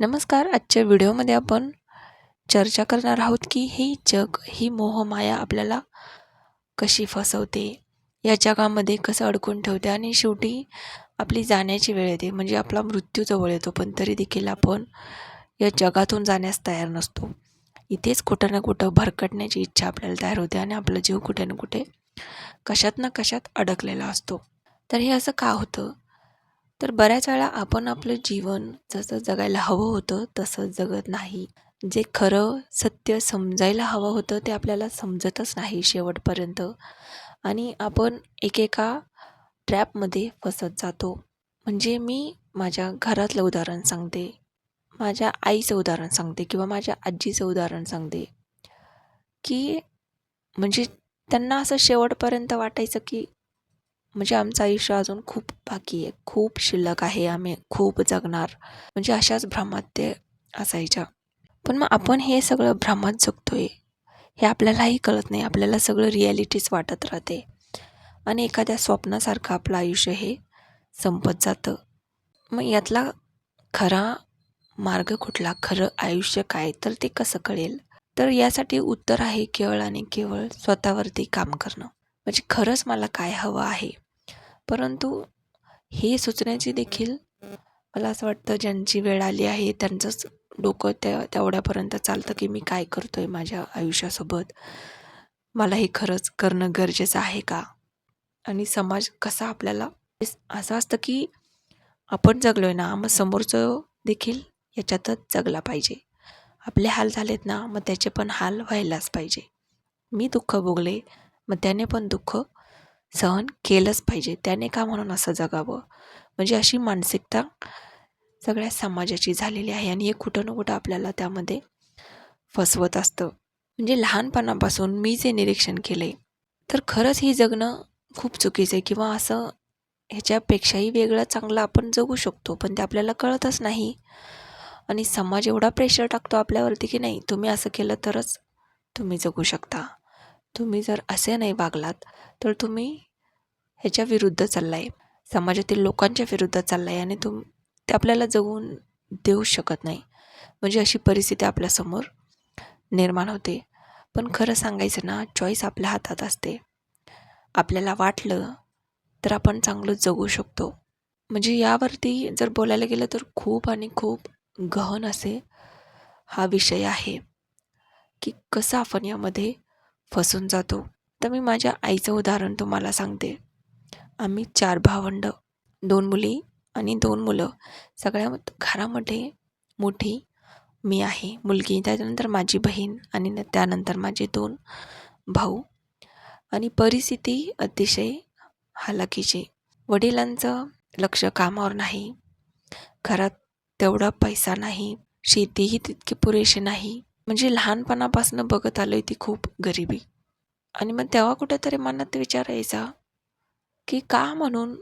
नमस्कार आजच्या व्हिडिओमध्ये आपण चर्चा करणार आहोत की हे जग ही मोहमाया आपल्याला कशी फसवते? या जगामध्ये कसं अडकून ठेवते आणि शेवटी आपली जाण्याची वेळ येते. म्हणजे आपला मृत्यू जवळ येतो पण तरी देखील आपण या जगातून जाण्यास तयार नसतो. इथेच कुठं ना कुठं भरकटण्याची इच्छा आपल्याला तयार होते आणि आपला जीव कुठे ना कुठे कशात ना कशात अडकलेला असतो. तर हे असं का होतं? तर बऱ्याच वेळा आपण आपलं जीवन जसं जगायला हवं होतं तसं जगत नाही. जे खरं सत्य समजायला हवं होतं ते आपल्याला समजतच नाही शेवटपर्यंत. आणि आपण एकेका ट्रॅपमध्ये फसत जातो. म्हणजे मी माझ्या घरातलं उदाहरण सांगते. माझ्या आईचं उदाहरण सांगते किंवा माझ्या आजीचं उदाहरण सांगते. की म्हणजे त्यांना असं शेवटपर्यंत वाटायचं की म्हणजे आमचं आयुष्य अजून खूप बाकी आहे. खूप शिल्लक आहे आम्ही. खूप जगणार. म्हणजे अशाच भ्रमात ते असायच्या. पण मग आपण हे सगळं भ्रमात जगतोय हे आपल्यालाही कळत नाही. आपल्याला सगळं रिॲलिटीच वाटत राहते. आणि एखाद्या स्वप्नासारखं आपलं आयुष्य हे संपत जातं. मग यातला खरा मार्ग कुठला? खरं आयुष्य काय? तर ते कसं कळेल? तर यासाठी उत्तर आहे केवळ आणि केवळ स्वतःवरती काम करणं. म्हणजे खरंच मला काय हवं आहे? परंतु हे सुचण्याची देखील मला असं वाटतं ज्यांची वेळ आली आहे त्यांचंच डोकं त्या तेवढ्यापर्यंत चालतं की मी काय करतो आहे माझ्या आयुष्यासोबत. मला हे खरंच करणं गरजेचं आहे का? आणि समाज कसा आपल्याला असं असतं की आपण जगलो आहे ना मग समोरचं देखील याच्यातच जगला पाहिजे. आपले हाल झालेत ना मग त्याचे पण हाल व्हायलाच पाहिजे. मी दुःख भोगले मग त्याने पण दुःख सहन केलंच पाहिजे. त्याने का म्हणून असं जगावं? म्हणजे अशी मानसिकता सगळ्या समाजाची झालेली आहे आणि हे कुठं ना कुठं आपल्याला त्यामध्ये फसवत असतं. म्हणजे लहानपणापासून मी जे निरीक्षण केलं आहे तर खरंच ही जगणं खूप चुकीचं आहे किंवा असं ह्याच्यापेक्षाही वेगळं चांगलं आपण जगू शकतो पण ते आपल्याला कळतच नाही. आणि समाज एवढा प्रेशर टाकतो आपल्यावरती की नाही तुम्ही असं केलं तरच तुम्ही जगू शकता. तुम्ही जर असे नाही वागलात तर तुम्ही ह्याच्या विरुद्ध चालला आहे समाजातील लोकांच्या विरुद्ध चालला आहे आणि तुम ते आपल्याला जगून देऊ शकत नाही. म्हणजे अशी परिस्थिती आपल्यासमोर निर्माण होते. पण खरं सांगायचं ना चॉईस आपल्या हातात असते. आपल्याला वाटलं तर आपण चांगलं जगू शकतो. म्हणजे यावरती जर बोलायला गेलं तर खूप आणि खूप गहन असे हा विषय आहे. की कसं आपण यामध्ये फसून जातो. तर मी माझ्या आईचं उदाहरण तुम्हाला सांगते. आम्ही चार भावंड दोन मुली आणि दोन मुलं. सगळ्या घरामध्ये मोठी मी आहे मुलगी त्याच्यानंतर माझी बहीण आणि त्यानंतर माझे दोन भाऊ. आणि परिस्थिती अतिशय हालाकीची वडिलांचं लक्ष कामावर नाही. घरात तेवढा पैसा नाही. शेतीही तितकी पुरेशी नाही. म्हणजे लहानपणापासून बघत आलो आहे ती खूप गरिबी. आणि मग तेव्हा कुठेतरी मनात विचार यायचा की का म्हणून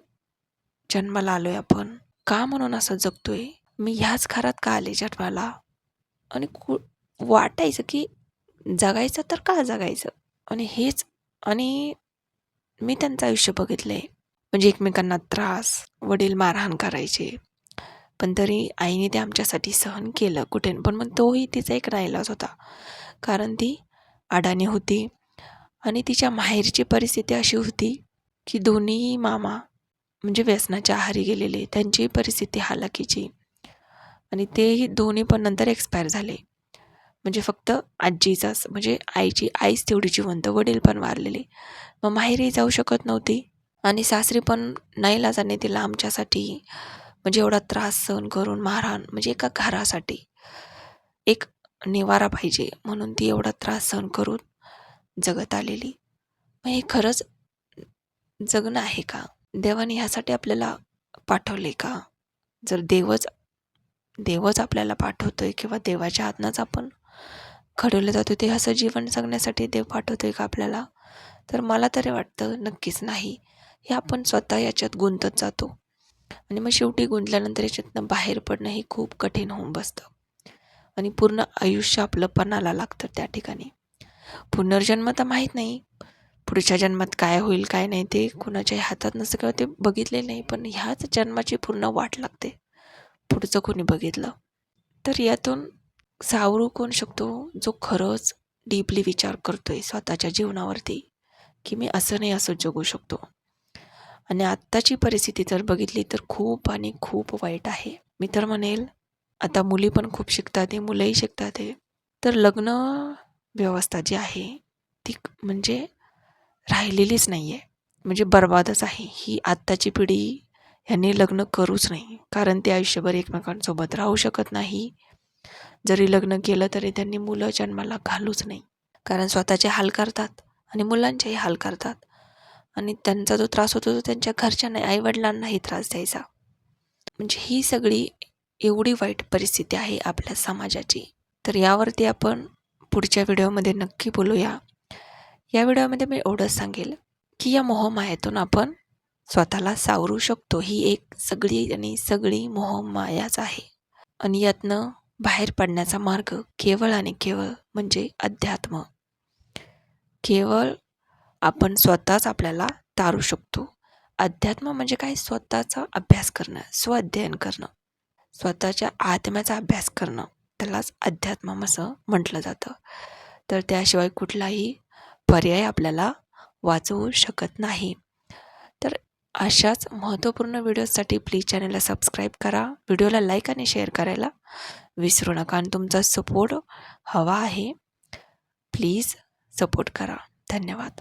जन्माला आलो आहे आपण? का म्हणून असं जगतोय? मी ह्याच घरात का आले जन्माला? आणि कु वाटायचं की जगायचं तर का जगायचं? आणि हेच आणि मी त्यांचं आयुष्य बघितलं आहे म्हणजे एकमेकांना त्रास वडील मारहाण करायचे पण तरी आईने ते आमच्यासाठी सहन केलं कुठे पण. मग तोही तिचा एक राहिलाच होता. कारण ती अडाणी होती आणि तिच्या माहेरची परिस्थिती अशी होती की दोन्ही मामा म्हणजे व्यसनाच्या आहारी गेलेले. त्यांची परिस्थिती हालाकीची. आणि तेही दोन्ही पण नंतर एक्सपायर झाले. म्हणजे फक्त आजीचाच म्हणजे आईची आईच तेवढी जिवंत वडील पण वारलेले. मग माहेरी जाऊ शकत नव्हती आणि सासरी पण नाही लाजाने तिला आमच्यासाठी म्हणजे एवढा त्रास सहन करून मारहाण म्हणजे एका घरासाठी एक निवारा पाहिजे म्हणून ती एवढा त्रास सहन करून जगत आलेली. मग हे खरंच जगणं आहे का? देवाने ह्यासाठी आपल्याला पाठवले का? जर देवच देवच आपल्याला पाठवतोय किंवा देवाच्या हातनंच आपण घडवलं जातो ते असं जीवन जगण्यासाठी देव पाठवतोय का आपल्याला? तर मला तरी वाटतं नक्कीच नाही. हे आपण स्वतः याच्यात गुंतत जातो. आणि मग शेवटी गुंतल्यानंतर याच्यातनं बाहेर पडणं हे खूप कठीण होऊन बसतं. आणि पूर्ण आयुष्य आपलं पणाला लागतं त्या ठिकाणी. पुनर्जन्म तर माहीत नाही. पुढच्या जन्मात काय होईल काय नाही ते कुणाच्याही हातात नसतं किंवा ते बघितले नाही पण ह्याच जन्माची पूर्ण वाट लागते. पुढचं कोणी बघितलं? तर यातून सावरू कोण शकतो? जो खरंच डीपली विचार करतोय स्वतःच्या जीवनावरती की मी असं नाही असं जगू शकतो. आणि आत्ताची परिस्थिती जर बघितली तर खूप आणि खूप वाईट आहे. मी तर म्हणेल आता मुली पण खूप शिकतात आहे मुलंही शिकतात आहे तर लग्न व्यवस्था जी आहे ती म्हणजे राहिलेलीच नाही आहे म्हणजे बर्बादच आहे. ही आत्ताची पिढी ह्यांनी लग्न करूच नाही. कारण ते आयुष्यभर एकमेकांसोबत राहू शकत नाही. जरी लग्न केलं तरी त्यांनी मुलं जन्माला घालूच नाही. कारण स्वतःचे हाल करतात आणि मुलांचेही हाल करतात. आणि त्यांचा जो त्रास होतो तो त्यांच्या घरच्यांना आईवडिलांनाही त्रास द्यायचा. म्हणजे ही सगळी एवढी वाईट परिस्थिती आहे आपल्या समाजाची. तर यावरती आपण पुढच्या व्हिडिओमध्ये नक्की बोलूया. या व्हिडिओमध्ये मी एवढंच सांगेल की या मोहमायातून आपण स्वतःला सावरू शकतो. ही एक सगळी आणि सगळी मोहमायाच आहे. आणि यातनं बाहेर पडण्याचा मार्ग केवळ आणि केवळ म्हणजे अध्यात्म. केवळ आपण स्वतःच आपल्याला तारू शकतो. अध्यात्म म्हणजे काय? स्वतःचा अभ्यास करणं स्वअध्ययन करणं. स्वतःच्या आत्म्याचा अभ्यास करणं. त्यालाच अध्यात्म असं म्हटलं जातं. तर त्याशिवाय कुठलाही पर्याय आपल्याला वाचवू शकत नाही. तर अशाच महत्त्वपूर्ण व्हिडिओसाठी प्लीज चॅनलला सबस्क्राईब करा. व्हिडिओला लाईक आणि शेअर करायला विसरू नका आणि तुमचा सपोर्ट हवा आहे. प्लीज सपोर्ट करा. धन्यवाद.